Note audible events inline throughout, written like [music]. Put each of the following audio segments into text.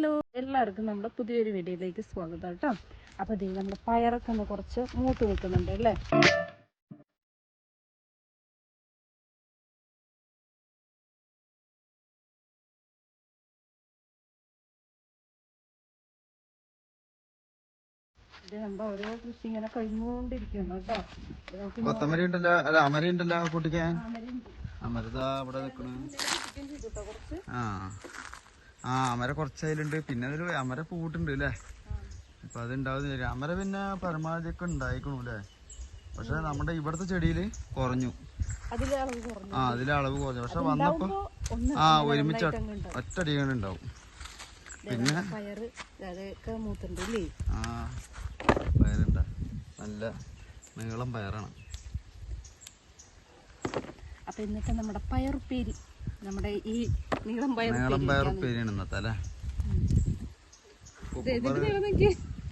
Hello. എല്ലാവർക്കും നമ്മുടെ പുതിയൊരു വീഡിയോയിലേക്ക് സ്വാഗതം കേട്ടോ. അപ്പോൾ ദേ നമ്മുടെ പയറൊക്കെ ഒന്ന് കുറച്ച് മൂത്ത് നിൽക്കുന്നുണ്ട് അല്ലേ? ഇത് നമ്മുടെ ഓരോ കൃഷി ഇങ്ങനെ കഴിഞ്ഞുകൊണ്ടിരിക്കുന്നു കേട്ടോ. ഇത് കൊത്തമരി ഉണ്ടല്ലോ അല്ല അമരി ഉണ്ടല്ലോ അമരയുണ്ട്. അമരതാ കേട്ടോ കുറച്ച്. ആ. ആ അമര കുറച്ച് അതിലുണ്ട് പിന്നെ അതിൽ അമര പൂട്ടുണ്ട് അല്ലേ ഇപ്പൊ അത് ഉണ്ടാവുന്നില്ല അമര പിന്നെ പരമാവധി ഒക്കെ ഉണ്ടായിക്കണു അല്ലേ പക്ഷെ നമ്മുടെ ഇവിടുത്തെ ചെടിയിൽ കുറഞ്ഞു. ആ അതിലെ അളവ് കുറഞ്ഞു. പക്ഷെ വന്നപ്പോ ആ ഒരുമിച്ച് ഒറ്റടിയാണ് ഉണ്ടാവും. ഒറ്റടികൾ ഉണ്ടാവും. പിന്നെ? ആ പയറുണ്ട. നല്ല നീളം പയറാണ്. അപ്പൊ ഇന്നത്തെ നമ്മുടെ പയറുപ്പേരി നമ്മുടെ ഈ നീളം പയർ പയർ ഉപ്പേരിയാണ് ഇന്നത്തെ അല്ലേ?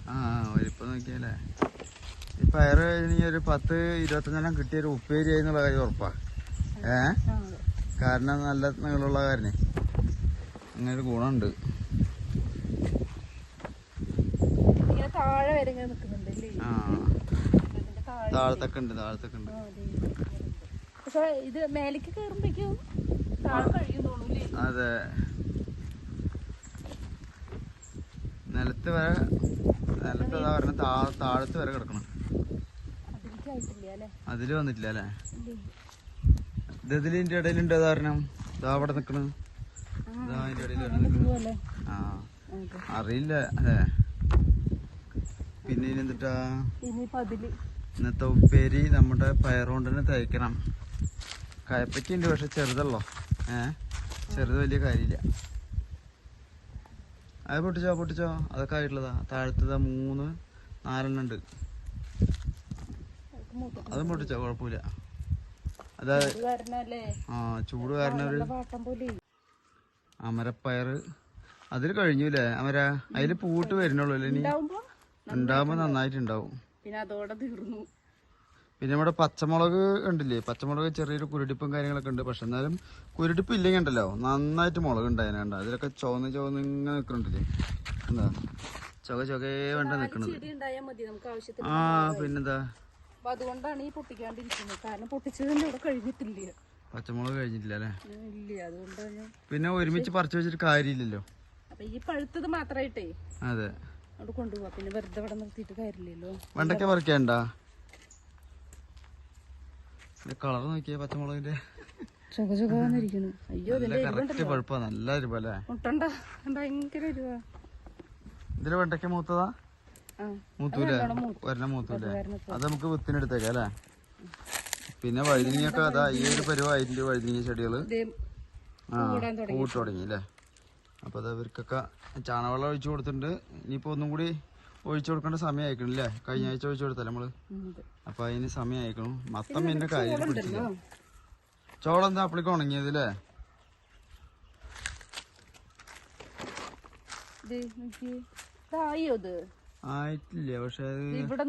ആ വലിപ്പം നോക്കിയാലേ. ഈ പയറ് ഇനി ഒരു പത്ത് ഇരുപത്തഞ്ചെണ്ണം കിട്ടിയ ഒരു ഉപ്പേരി എന്നുള്ള കാര്യം ഉറപ്പാ. ഏ? കാരണം നല്ല നീളമുള്ള കാര്യം അങ്ങനെ ഒരു ഗുണമുണ്ട് ആ. താഴത്തൊക്കെ ഉണ്ട് താഴത്തൊക്കെ ഉണ്ട്. പക്ഷെ ഇത് മേലേക്ക് കയറുമ്പോഴേക്കും താഴെ കഴിയും. അതെ. നിലത്ത് വരെ നിലത്ത് അതാ പറഞ്ഞ താ താഴത്ത് വരെ കിടക്കണം. അതിൽ വന്നിട്ടില്ല അല്ലേ? ഇത് ഇതിലിന്റെ ഇടയിലുണ്ട് കാരണം ഇതാ അവിടെ നിക്കണ്. ആ, ഇതാ അതിന്റെ ഇടയിൽ ആ. അതെ. അറിയില്ല. അല്ലേ? പിന്നെ ഇനി എന്നിട്ടാ ഇന്നത്തെ ഉപ്പേരി നമ്മുടെ പയറുകൊണ്ട് തന്നെ തയ്ക്കണം കയപ്പറ്റി ഉണ്ട് പക്ഷെ ചെറുതല്ലോ. ഏ? ചെറുത് വലിയ കാര്യമില്ല. അത് പൊട്ടിച്ചോ പൊട്ടിച്ചോ? അതൊക്കെ ആയിട്ടുള്ളതാ. താഴത്തത് മൂന്ന് നാലെണ്ണം ഉണ്ട്. അതും പൊട്ടിച്ചോ? കുഴപ്പമില്ല. അതാ ആ ചൂട് കാരണം ഒരു അമരപ്പയറ് അതിൽ കഴിഞ്ഞൂലേ അമര അതിൽ പൂട്ട് വരുന്നുള്ളൂ അല്ലേ ഇനി? ഉണ്ടാവുമ്പോ നന്നായിട്ടുണ്ടാവും പിന്നെ അതോടെ തീർന്നു. പിന്നെ നമ്മുടെ പച്ചമുളക് ഉണ്ടില്ലേ പച്ചമുളക് ചെറിയൊരു കുരുടിപ്പും കാര്യങ്ങളൊക്കെ ഉണ്ട്. പക്ഷെ എന്നാലും കുരുടിപ്പ് ഇല്ലെങ്കിൽ ഉണ്ടല്ലോ. നന്നായിട്ട് മുളക് ഉണ്ടായതിനുണ്ട് അതിലൊക്കെ ചുവന്ന് ചുവന്ന് ഇങ്ങനെ നിൽക്കുന്നുണ്ടല്ലേ? എന്താ? ചുക ചുകേ വേണ്ട നിൽക്കുന്നത് ആ പിന്നെന്താ അതുകൊണ്ടാണ് ഈ പൊട്ടിക്കാണ്ടിരിക്കുന്നത്. കാരണം പൊട്ടിച്ചതിന്റെ ഇവിടെ കഴിഞ്ഞിട്ടില്ല. പച്ചമുളക് കഴിഞ്ഞിട്ടില്ല അല്ലേ? ഇല്ല. അതുകൊണ്ടാണ് പിന്നെ ഒരുമിച്ച് പറിച്ചു വെച്ചിട്ട് കാര്യമില്ലല്ലോ. അപ്പൊ ഈ പഴുത്തത് മാത്രമായിട്ടേ അതെ. അവിടെ കൊണ്ടുപോവാ. പിന്നെ വെറുതെ ഇവിടെ നിർത്തിയിട്ട് കാര്യമില്ലല്ലോ. വെണ്ടയ്ക്ക പറിക്കണ്ട? കളർ നോക്കിയേ പച്ചമുളകിന്റെ. നല്ല എരിവ് അല്ലേ? ഇതിൽ വെണ്ടയ്ക്ക മൂത്തതാ? മൂത്തൂലേ. ഒരെണ്ണം മൂത്തൂലേ? അത് നമുക്ക് വിത്തിനെടുത്തേക്കാം അല്ലേ? പിന്നെ വഴുതിനിയൊക്കെ അതാ ഈ ഒരു പരുവായിട്ടുണ്ട് വഴുതിനിയ ചെടികൾ. ആ പൂട്ട് തുടങ്ങി. അല്ലേ? അപ്പൊ അത് അവർക്കൊക്കെ ചാണകവെള്ളം ഒഴിച്ചു കൊടുത്തിട്ടുണ്ട്. ഇനിയിപ്പോ ഒന്നും കൂടി ഒഴിച്ചു കൊടുക്കേണ്ട സമയം അയക്കണം അല്ലേ കഴിഞ്ഞ ആഴ്ച ഒഴിച്ചു കൊടുത്തല്ലേ നമ്മൾ. അപ്പൊ അതിന് സമയം അയക്കണം മൊത്തം എന്റെ കാര്യം പിടിച്ചില്ല. എന്താ അപ്പളിക്ക് ഉണങ്ങിയത് അല്ലേ ആയിട്ടില്ല പക്ഷെ ഇവിടെ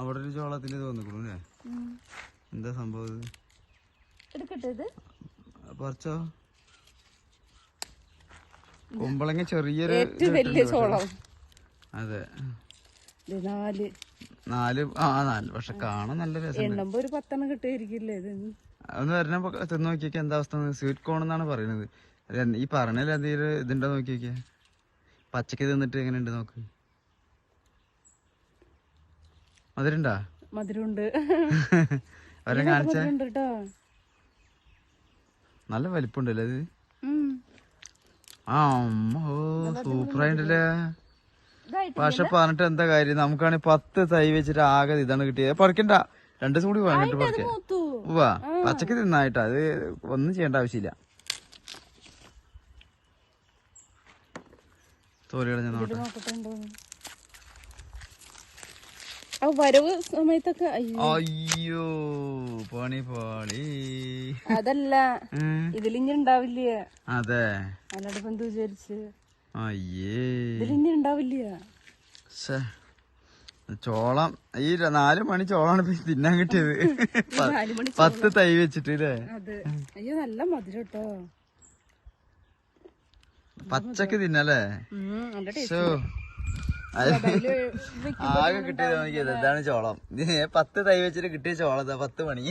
അവിടെ ഒരു ചോളത്തിൽ തോന്നിക്കണു അല്ലേ? എന്താ സംഭവം പറിച്ചോ? കുമ്പളങ്ങ ചെറിയൊരു ഏറ്റവും വലിയ ചോളം. അതെ. നാല്. നാല് ആ നാല്. പക്ഷെ കാണാൻ നല്ല രസം എണ്ണുമ്പോ ഒരു പത്തെണ്ണം കിട്ടുമായിരിക്കില്ലേ ഇത്? ഒന്ന് വരണപ്പോ തിന്നു നോക്കിയൊക്കെ എന്താ അവസ്ഥ സ്വീറ്റ് കോൺ എന്നാണ് പറയുന്നത്. ഈ പറഞ്ഞതിൽ എന്തെങ്കിലും ഇതുണ്ടോ നോക്കി നോക്കിയേ പച്ചക്ക് തിന്നിട്ട് എങ്ങനെയുണ്ട് നോക്ക്. മധുരണ്ടാ മധുരമുണ്ട്. അവരെ കാണിച്ച. നല്ല വലിപ്പുണ്ടല്ലേ ഇത്. ആ അമ്മ പക്ഷെ പറഞ്ഞിട്ട് എന്താ കാര്യം? നമുക്കാണെങ്കിൽ പത്ത് തൈ വെച്ചിട്ട് ആകെ ഇതാണ് കിട്ടിയത്. പറിക്കണ്ട. രണ്ടു ദിവസം കൂടി വാങ്ങിട്ട് പറിക്കാം ഉവാ പച്ചക്ക് തിന്നായിട്ടാ. അത് ഒന്നും ചെയ്യേണ്ട ആവശ്യമില്ല. തോലി കളഞ്ഞ നോട്ടെ വരവ് സമയത്തൊക്കെ അയ്യോ. പണി പാളി. അതല്ല. ഇതിലിഞ്ഞുണ്ടാവില്ലേ അതെ. അല്ലാണ്ട് ഇപ്പൊ എന്ത് വിചാരിച്ച്? അയ്യേ. ഉണ്ടാവില്ല. ചോളം. ഈ നാലു മണി ചോളാണ് തിന്നാൻ കിട്ടിയത്. [laughs] പത്ത് തൈ വെച്ചിട്ട് അല്ലേ അയ്യോ നല്ല മധുരം കേട്ടോ. പച്ചക്ക് തിന്നല്ലേ? ആകെ കിട്ടിയത് നോക്കിയത് ഇതാണ് ചോളം. പത്ത് തൈ വെച്ചിട്ട് കിട്ടിയ ചോളം പത്ത് മണി.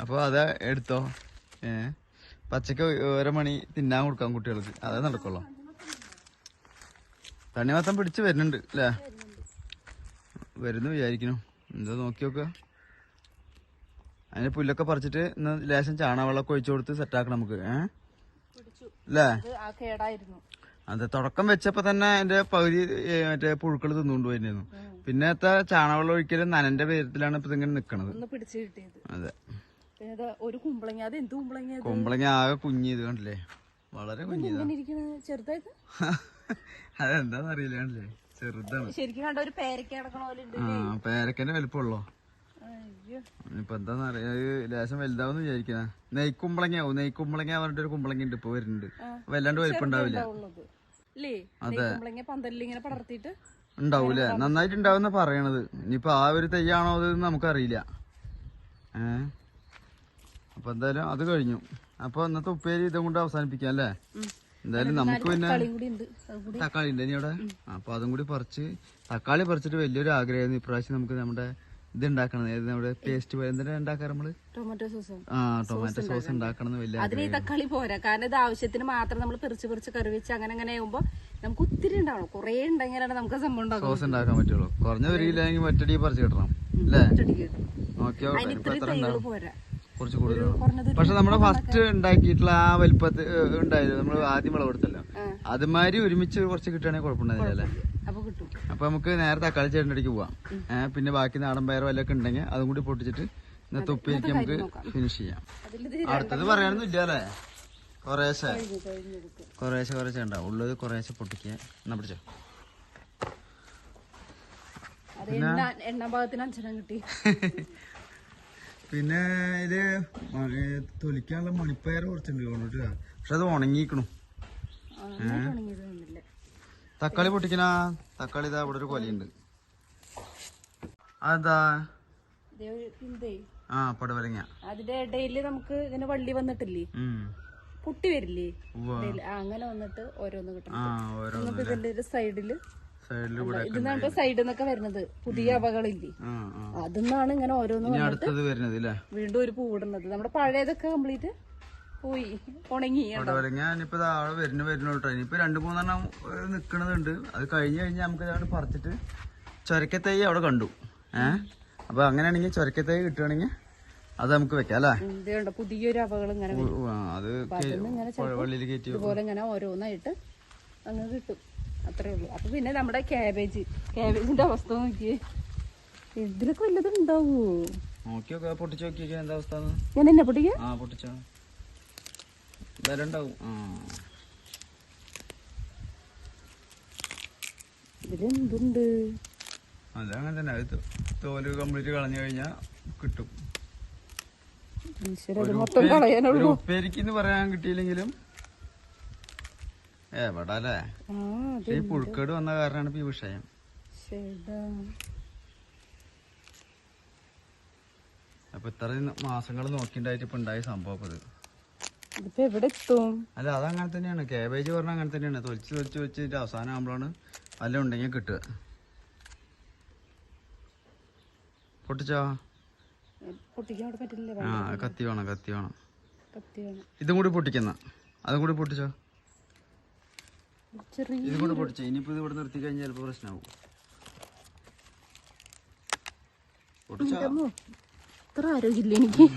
അപ്പൊ അതാ എടുത്തോ. ഏ? പച്ചക്ക് ഓരോ മണി തിന്നാൻ കൊടുക്കാം കുട്ടികൾക്ക്. അതേ നടക്കുള്ളൂ. തണ്ണിമത്തം പിടിച്ച് വരുന്നുണ്ട് അല്ലേ? വരുന്നു വിചാരിക്കുന്നു. എന്താ നോക്കി നോക്കുക അതിന് പുല്ലൊക്കെ പറിച്ചിട്ട് ഇന്ന് ലേശം ചാണകവെള്ളമൊക്കെ ഒഴിച്ചു കൊടുത്ത് സെറ്റാക്കണം നമുക്ക്. ഏ? പിടിച്ചു അല്ലേ? ഇത് ആ കേടായിരുന്നു. അത് തുടക്കം വെച്ചപ്പോ തന്നെ എന്റെ പകുതി മറ്റേ പുഴുക്കൾ തിന്നുകൊണ്ട് പോയിരുന്നു പിന്നത്തെ ചാണകവെള്ളം ഒഴിക്കലും നനന്റെ പേരത്തിലാണ് ഇപ്പൊ ഇങ്ങനെ നിക്കണത്. അതെ. ഇത് ഒരു കുമ്പളങ്ങ. അത് എന്ത് കുമ്പളങ്ങ കുമ്പളങ്ങ ആകെ കുഞ്ഞി ഇത് കണ്ടില്ലേ വളരെ ഇരിക്കണ? ചെറുതായത് [laughs] അതെന്താന്ന് അറിയില്ല കണ്ടില്ലേ? ചെറുതാണ്. ശരിക്കും കണ്ട ഒരു പേരക്ക പോലെ ഉണ്ട് ആ പേരക്കന്റെ വലിപ്പമുള്ളോ? അയ്യോ. ഇപ്പൊ എന്താന്ന് അറിയാ ലേശം വലുതാവുന്ന വിചാരിക്കുന്ന. നെയ്ക്കുമ്പളങ്ങയാവും? നെയ്ക്കുമ്പളങ്ങ പറഞ്ഞിട്ട് ഒരു കുമ്പളങ്ങ ഉണ്ട് ഇപ്പൊ വരുന്നുണ്ട്. വല്ലാണ്ട് ഉണ്ടാവൂലേ. നന്നായിട്ട് പറയണത്. ഇനിയിപ്പോ ആ ഒരു തെയ്യാണോ അത് നമുക്കറിയില്ല. ഏ? അപ്പൊ എന്തായാലും അത് കഴിഞ്ഞു. അപ്പൊ ഇന്നത്തെ ഉപ്പേരി ഇതും കൊണ്ട് അവസാനിപ്പിക്കാം അല്ലേ? എന്തായാലും നമുക്ക് പിന്നെ തക്കാളി ഉണ്ട് ഇനി അവിടെ? അപ്പൊ അതും കൂടി പറിച്ച് തക്കാളി പറിച്ചിട്ട് വലിയൊരു ആഗ്രഹമായിരുന്നു. ഇപ്രാവശ്യം നമുക്ക് നമ്മുടെ ഇത് ഉണ്ടാക്കണം. ഏത് നമ്മുടെ പേസ്റ്റ് എന്തിനാ ഉണ്ടാക്കാറ് നമ്മൾ? Tomato sauce. ആ ടൊമാറ്റോ സോസ് ഉണ്ടാക്കണം വലിയ അതിന് ഈ തക്കാളി പോരാ. കാരണം ഇത് ആവശ്യത്തിന് മാത്രം നമ്മൾ പെറിച്ച് പെറിച്ച് കറി വെച്ച് അങ്ങനെ അങ്ങനെ ആകുമ്പോ നമുക്ക് ഒത്തിരി ഉണ്ടാവണം. കുറെ ഉണ്ടെങ്കിലാണ് നമുക്ക് സംഭവം സോസ് ഉണ്ടാക്കാൻ പറ്റുള്ളൂ. കുറഞ്ഞ ആണെങ്കിൽ മറ്റടി പറിച്ച് കിട്ടണം. അല്ലേ. നോക്കിയോ കുറച്ച് കൂടുതലാണ് പക്ഷെ നമ്മൾ ഫസ്റ്റ് ഉണ്ടാക്കിയിട്ടുള്ള ആ വലിപ്പത്തിൽ ഉണ്ടായിരുന്നു നമ്മൾ ആദ്യം വിളവ് കൊടുത്തല്ലോ. അതുമാതിരി ഒരുമിച്ച് കുറച്ച് കിട്ടുകയാണെങ്കിൽ കുഴപ്പമുണ്ടായിരുന്നില്ല അപ്പൊ നമുക്ക് നേരെ തക്കാളി ചേട്ടനടിക്ക് പോവാം. പിന്നെ ബാക്കി നാടൻ പയർ വല്ലതൊക്കെ ഉണ്ടെങ്കിൽ അതും കൂടി പൊട്ടിച്ചിട്ട് ഇന്നത്തെ ഉപ്പേരിക്ക് നമുക്ക് ഫിനിഷ് ചെയ്യാം. അടുത്തത് പറയാനൊന്നും ഇല്ല അല്ലേ? കുറേശ്ശെ. കുറേശ്ശെ കുറേശ്ശെ ഉണ്ടാവും. ഉള്ളത് കുറേശ്ശെ പൊട്ടിക്കുക. എന്നാ പിടിച്ചോ. എണ്ണ എണ്ണ ഭാഗത്തിന് അഞ്ചെണ്ണം കിട്ടി. [laughs] പിന്നെ ഇത് തൊലിക്കാനുള്ള മണിപ്പയർ കുറച്ചുണ്ട് കൊണ്ടിട്ട് പക്ഷെ അത് ഉണങ്ങിക്കണു തക്കാളി പൊട്ടിക്കണ? തക്കാളി ഇതാ ഇവിടെ ഒരു കൊലയുണ്ട്. അതാ ആ പടവലങ്ങ. അതിന്റെ ഇടയിൽ നമുക്ക് ഇങ്ങനെ വള്ളി വന്നിട്ടില്ലേ? പുട്ടി വരില്ലേ? അങ്ങനെ വന്നിട്ട് ഓരോന്ന് കിട്ടണം. ഇതിന്റെ ഒരു സൈഡിൽ ഇതിന്നാണ് സൈഡിൽ നിന്നൊക്കെ വരുന്നത്. പുതിയ അവകളില്ലേ? അതിന്നാണ് ഇങ്ങനെ ഓരോന്നും അടുത്തത് വരുന്നത് വീണ്ടും ഒരു പൂവിടുന്നത് നമ്മുടെ പഴയതൊക്കെ കംപ്ലീറ്റ് പോയി. ഉണങ്ങി ഞാനിപ്പോ താഴെ വരുന്നു വരുന്നു ഇനിയിപ്പോ രണ്ടു മൂന്നെണ്ണം നിക്കണതുണ്ട്. അത് കഴിഞ്ഞ് കഴിഞ്ഞാൽ നമുക്ക് പറിച്ചിട്ട് ചൊരക്കത്തൈ അവിടെ കണ്ടു. ഏഹ് അപ്പൊ അങ്ങനെയാണെങ്കിൽ ചൊരക്കത്തൈ കിട്ടുകയാണെങ്കിൽ അത് നമുക്ക് വെക്കാം അല്ലേ? പുതിയൊരു അപകടം അത് ഇങ്ങനെ ഓരോന്നായിട്ട് അങ്ങ് കിട്ടും. അത്രേ ഉള്ളൂ. അപ്പൊ പിന്നെ നമ്മുടെ ക്യാബേജ് ക്യാബേജിന്റെ അവസ്ഥ നോക്കിയേ. ഇതിലൊക്കെ വല്ലതും ഉണ്ടാവോ? ഞാൻ എന്നെ പൊട്ടിക്ക? ഇതിലെന്തുണ്ട്? തന്നെ. അത് തോൽ കംപ്ലീറ്റ് കളഞ്ഞു കഴിഞ്ഞാൽ കിട്ടും. ഉപ്പേരിക്ക് പറയാൻ കിട്ടിയില്ലെങ്കിലും എവിടെ അല്ലേ ഈ പുഴുക്കേട് വന്ന കാരണമാണ് ഈ വിഷയം. അപ്പൊ ഇത്ര മാസങ്ങൾ നോക്കിണ്ടായിട്ട് ഇപ്പൊ ഉണ്ടായ സംഭവം ഇത്. എത്തും? അല്ല അതങ്ങനെ തന്നെയാണ്. കേബേജ് പറഞ്ഞാൽ അങ്ങനെ തന്നെയാണ്. തൊലിച്ച് തൊലിച്ച് വെച്ചിട്ട് അവസാനം ആകുമ്പോഴാണ് അല്ല ഉണ്ടെങ്കിൽ കിട്ടുക. പൊട്ടിച്ചോ? ആ കത്തി വേണം കത്തി വേണം. ഇതും കൂടി പൊട്ടിക്കുന്ന അതും കൂടി പൊട്ടിച്ചോ? ഇതും കൂടി പൊടിച്ചു. ഇനിയിപ്പോ ഇത് ഇവിടെ നിർത്തി കഴിഞ്ഞാൽ ചിലപ്പോ പ്രശ്നമാവും ഇത്ര ആരോഗ്യമില്ല എനിക്ക്? [laughs]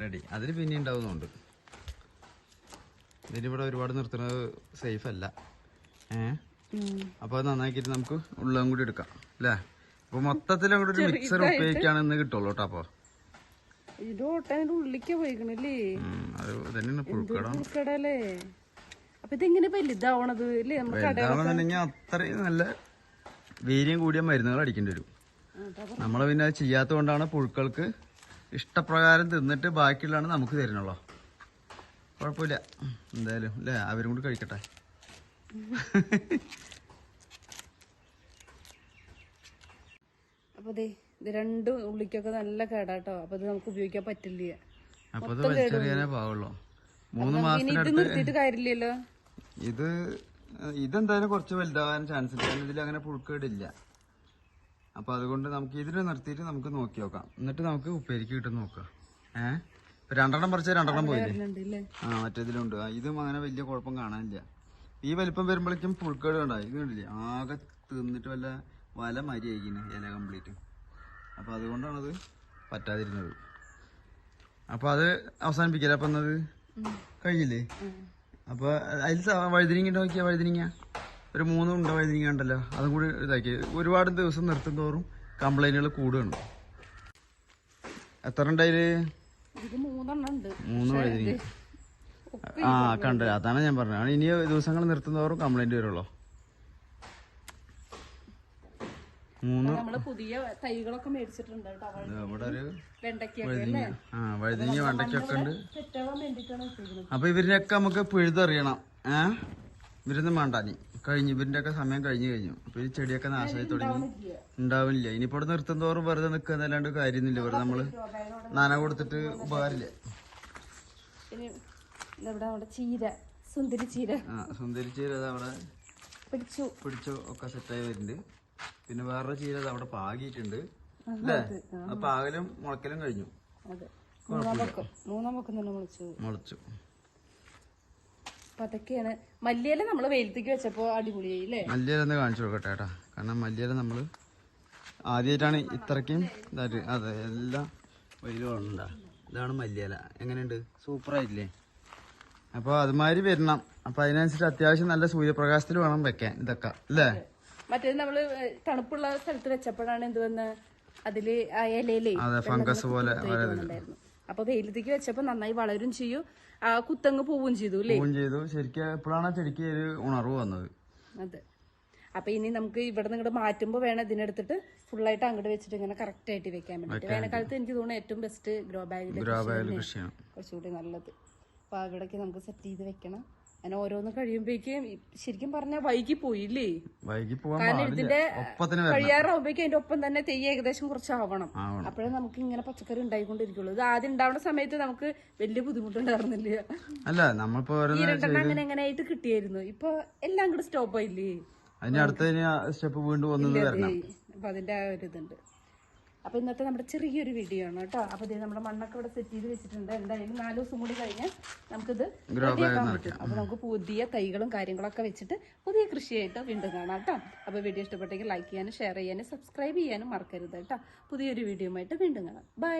റെഡി അതിന് പിന്നെ ഉണ്ടാവുന്നുണ്ട്. ഇതിനിവിടെ ഒരുപാട് നിർത്തുന്നത് സേഫ് അല്ല. ഏ? അപ്പൊ അത് നന്നാക്കിയിട്ട് നമുക്ക് ഉള്ളതും കൂടി എടുക്കാം. അല്ലേ? അപ്പൊ മൊത്തത്തിൽ അങ്ങോട്ട് ഒരു മിക്സർ ഉപയോഗിക്കാണെന്ന് കിട്ടുള്ളൂ കേട്ടോ അപ്പോൾ ഇത് ഓട്ടതിന്റെ ഉള്ളിക്ക് പോയിക്കണല്ലേ? അത് തന്നെയാണ് പുഴുക്കട. കടല്ലേ അപ്പൊ ഇതെങ്ങനെ വലുതാവണത്? അല്ലേ അത്രയും നല്ല വീര്യം കൂടിയ മരുന്നുകൾ അടിക്കേണ്ടി വരും. നമ്മൾ പിന്നെ അത് ചെയ്യാത്ത കൊണ്ടാണ് പുഴുക്കൾക്ക് ഇഷ്ടപ്രകാരം തിന്നിട്ട് ബാക്കിയുള്ളതാണ് നമുക്ക് തരുന്നുള്ളോ. കുഴപ്പമില്ല. എന്തായാലും അല്ലേ? അവരും കൂടി കഴിക്കട്ടെ. അപ്പൊ ദേ ഇത് രണ്ട് ഉള്ളിക്കൊക്കെ നല്ല കേടാട്ടോ. അപ്പൊ ഇത് നമുക്ക് ഉപയോഗിക്കാൻ പറ്റില്ല. ഇത് നിർത്തിയിട്ട് കാര്യമില്ലല്ലോ. ഇത് ഇതെന്തായാലും കുറച്ച് വലുതാവാൻ ചാൻസ് ഉണ്ട് കാരണം ഇതിൽ അങ്ങനെ പുഴുക്കേടില്ല. അപ്പൊ അതുകൊണ്ട് നമുക്ക് ഇതിനെ നിർത്തിയിട്ട് നമുക്ക് നോക്കി നോക്കാം. എന്നിട്ട് നമുക്ക് ഉപ്പേരിക്ക് കിട്ടും നോക്കാം. ഏഹ് രണ്ടെണ്ണം പറിച്ച രണ്ടെണ്ണം പോയില്ലേ? ഉണ്ട് ഇല്ലേ? ആ മറ്റേതിലുണ്ട്. ഉണ്ട് ഇതും അങ്ങനെ വലിയ കുഴപ്പം കാണാനില്ല. ഈ വലിപ്പം വരുമ്പോഴേക്കും പുഴുക്കേട് കണ്ട? ഇത് കണ്ടില്ലേ? ആകെ തിന്നിട്ട് വല്ല വല മരിയായിരിക്കുന്നു ഇല കംപ്ലീറ്റ് അപ്പൊ അതുകൊണ്ടാണത് പറ്റാതിരുന്നത്. അപ്പൊ അത് അവസാനിപ്പിക്കല അപ്പൊ എന്നത് കഴിഞ്ഞില്ലേ? അപ്പൊ അതിൽ വഴുതിരിങ്ങ നോക്കിയാ വഴുതിരിങ്ങ ഒരു മൂന്നും ഉണ്ട വഴുതിരിങ്ങ ഉണ്ടല്ലോ അതും കൂടി ഇതാക്കി. ഒരുപാട് ദിവസം നിർത്തും തോറും കംപ്ലൈന്റുകൾ കൂടുകയാണ്. എത്ര ഉണ്ടായിൽ? മൂന്ന് വഴുതിരിങ്ങ ആ കണ്ട്. അതാണ് ഞാൻ പറഞ്ഞത്. ഇനി ദിവസങ്ങൾ നിർത്തുന്നതോറും കംപ്ലൈന്റ് വരുള്ളൂ മൂന്ന് നമ്മൾ പുതിയ തൈകളൊക്കെ മേടിച്ചിട്ടുണ്ട് വെണ്ടയ്ക്കൊക്കെ ഉണ്ട്. അപ്പൊ ഇവരിനൊക്കെ നമുക്ക് പിഴുതറിയണം ഏ? ഇവരൊന്നും വേണ്ട നീ കഴിഞ്ഞു ഇവരിന്റെ ഒക്കെ സമയം കഴിഞ്ഞു കഴിഞ്ഞു. അപ്പൊ ഈ ചെടിയൊക്കെ നാശമായി തുടങ്ങി. ഉണ്ടാവില്ല. ഇനിയിപ്പോ ഇവിടെ നിർത്തും തോറും വെറുതെ നിൽക്കുന്നല്ലാണ്ട് കാര്യമൊന്നുമില്ല. വെറുതെ നമ്മൾ നന കൊടുത്തിട്ട് ഉപകാരമില്ല. നമ്മുടെ ചീര? സുന്ദരി ചീര. ആ സുന്ദരി ചീര അവിടെ പിടിച്ചു. പിടിച്ചു ഒക്കെ സെറ്റായി വരുന്നുണ്ട്. പിന്നെ വേറൊരു ചീര അവിടെ പാകിയിട്ടുണ്ട്. അല്ലേ? മുളക്കലും കഴിഞ്ഞു. മുളച്ചു. മല്ലിയില നമ്മൾ വെയിലത്തേക്ക് വെച്ചപ്പോ അടിപൊളിയായി അല്ലേ? മല്ലിയില ഒന്ന് കാണിച്ചു കൊടുക്കട്ടെ ഏട്ടാ കാരണം മല്ലിയല നമ്മൾ ആദ്യമായിട്ടാണ് ഇത്രക്കും ഇതായിട്ട് അതെ എല്ലാം വെയിലുണ്ട ഇതാണ് മല്ലിയില. എങ്ങനെയുണ്ട്? സൂപ്പറായില്ലേ അപ്പോൾ അതുമാതിരി വരണം. അപ്പൊ അതിനനുസരിച്ച് അത്യാവശ്യം നല്ല സൂര്യപ്രകാശത്തിൽ വേണം വെക്കാൻ ഇതൊക്കെ അല്ലേ? മറ്റേത് നമ്മൾ തണുപ്പുള്ള സ്ഥലത്ത് വെച്ചപ്പോഴാണ് എന്ത് വന്ന് അതിൽ ആ ഇലയിലേ ഫംഗസ് പോലെ അപ്പൊ വെയിലത്തേക്ക് വെച്ചപ്പോ നന്നായി വളരും ചെയ്യും. ആ കുത്തങ്ങ് പോവും ചെയ്തു അല്ലേ? ചെയ്തു. ശരിക്കും എപ്പോഴാണ് ചെടിക്ക് ഒരു ഉണർവ് വന്നത്. അതെ. അപ്പൊ ഇനി നമുക്ക് ഇവിടെ നിന്ന് മാറ്റുമ്പോ വേണം ഇതിനെടുത്തിട്ട് ഫുള്ളായിട്ട് അങ്ങോട്ട് വെച്ചിട്ട് ഇങ്ങനെ കറക്റ്റ് ആയിട്ട് വെക്കാൻ പറ്റും വേനൽക്കാലത്ത് എനിക്ക് തോന്നുന്നു ഏറ്റവും ബെസ്റ്റ് ഗ്രോ ബാഗിൽ കുറച്ചുകൂടി നല്ലത്. അപ്പൊ അവിടേക്ക് നമുക്ക് സെറ്റ് ചെയ്ത് വെക്കണം. അങ്ങനെ ഓരോന്ന് കഴിയുമ്പോഴേക്കും ശരിക്കും പറഞ്ഞാൽ വൈകി പോയില്ലേ വൈകി കാരണം ഇതിന്റെ കഴിയാറാവുമ്പോഴേക്കും അതിന്റെ ഒപ്പം തന്നെ തെയ്യ് ഏകദേശം കുറച്ചാവണം. അപ്പോഴേ നമുക്ക് ഇങ്ങനെ പച്ചക്കറി ഉണ്ടായിക്കൊണ്ടിരിക്കുള്ളൂ. ഇത് ആദ്യം ഉണ്ടാവുന്ന സമയത്ത് നമുക്ക് വലിയ ബുദ്ധിമുട്ടുണ്ടായിരുന്നില്ല. അല്ല നമ്മളിപ്പോ അങ്ങനെ അങ്ങനെ ആയിട്ട് കിട്ടിയായിരുന്നു? ഇപ്പൊ എല്ലാം കൂടെ സ്റ്റോപ്പ് ആയില്ലേ? അതിന്റെ അടുത്ത സ്റ്റെപ്പ് വീണ്ടും വന്നത് വരണം. അപ്പൊ അതിന്റെ ആ ഒരു ഇതുണ്ട്. അപ്പൊ ഇന്നത്തെ നമ്മുടെ ചെറിയൊരു വീഡിയോ ആണ് കേട്ടോ. അപ്പോൾ ഇത് നമ്മുടെ മണ്ണൊക്കെ ഇവിടെ സെറ്റ് ചെയ്ത് വെച്ചിട്ടുണ്ട്. എന്തായാലും നാല് ദിവസം കൂടി കഴിഞ്ഞാൽ നമുക്കിത് റെഡിയാക്കാൻ പറ്റും. അപ്പോൾ നമുക്ക് പുതിയ തൈകളും കാര്യങ്ങളൊക്കെ വെച്ചിട്ട് പുതിയ കൃഷിയായിട്ട് വീണ്ടും കാണാം കേട്ടോ. അപ്പോൾ വീഡിയോ ഇഷ്ടപ്പെട്ടെങ്കിൽ ലൈക്ക് ചെയ്യാനും ഷെയർ ചെയ്യാനും സബ്സ്ക്രൈബ് ചെയ്യാനും മറക്കരുത് കേട്ടോ. പുതിയൊരു വീഡിയോ ആയിട്ട് വീണ്ടും കാണാം. ബൈ